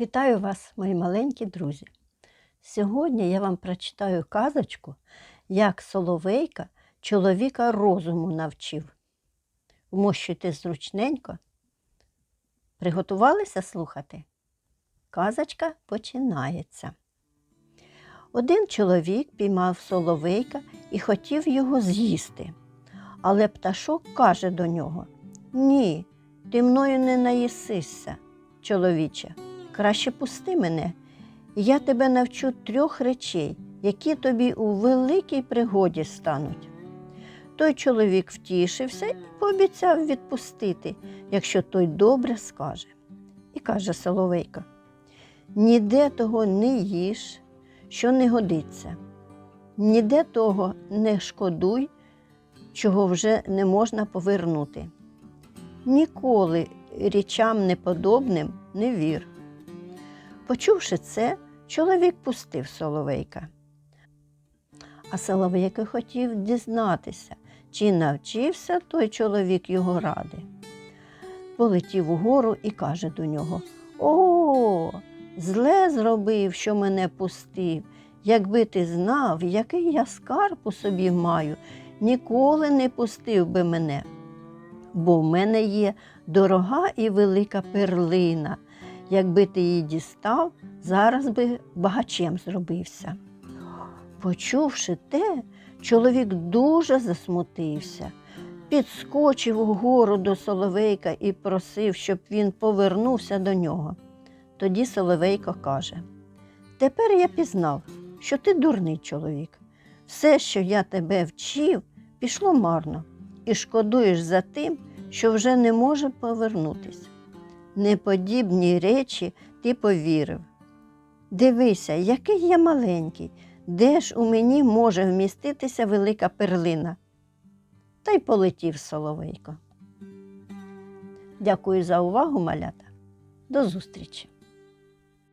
Вітаю вас, мої маленькі друзі. Сьогодні я вам прочитаю казочку, як Соловейка чоловіка розуму навчив. Вмощуйте зручненько. Приготувалися слухати? Казочка починається. Один чоловік піймав соловейка і хотів його з'їсти. Але пташок каже до нього: Ні, ти мною не наїсишся, чоловіче. Краще пусти мене, і я тебе навчу трьох речей, які тобі у великій пригоді стануть. Той чоловік втішився і пообіцяв відпустити, якщо той добре скаже. І каже Соловейко: ніде того не їж, що не годиться, ніде того не шкодуй, чого вже не можна повернути. Ніколи річам неподобним не вір. Почувши це, чоловік пустив Соловейка. А Соловейко хотів дізнатися, чи навчився той чоловік його ради. Полетів угору і каже до нього: О, зле зробив, що мене пустив. Якби ти знав, який я скарб у собі маю, ніколи не пустив би мене. Бо в мене є дорога і велика перлина. Якби ти її дістав, зараз би багачем зробився. Почувши те, чоловік дуже засмутився, підскочив угору до Соловейка і просив, щоб він повернувся до нього. Тоді Соловейко каже: Тепер я пізнав, що ти дурний чоловік. Все, що я тебе вчив, пішло марно, і шкодуєш за тим, що вже не може повернутися. Неподібні речі ти повірив. Дивися, який я маленький, де ж у мені може вміститися велика перлина. Та й полетів Соловейко. Дякую за увагу, малята. До зустрічі!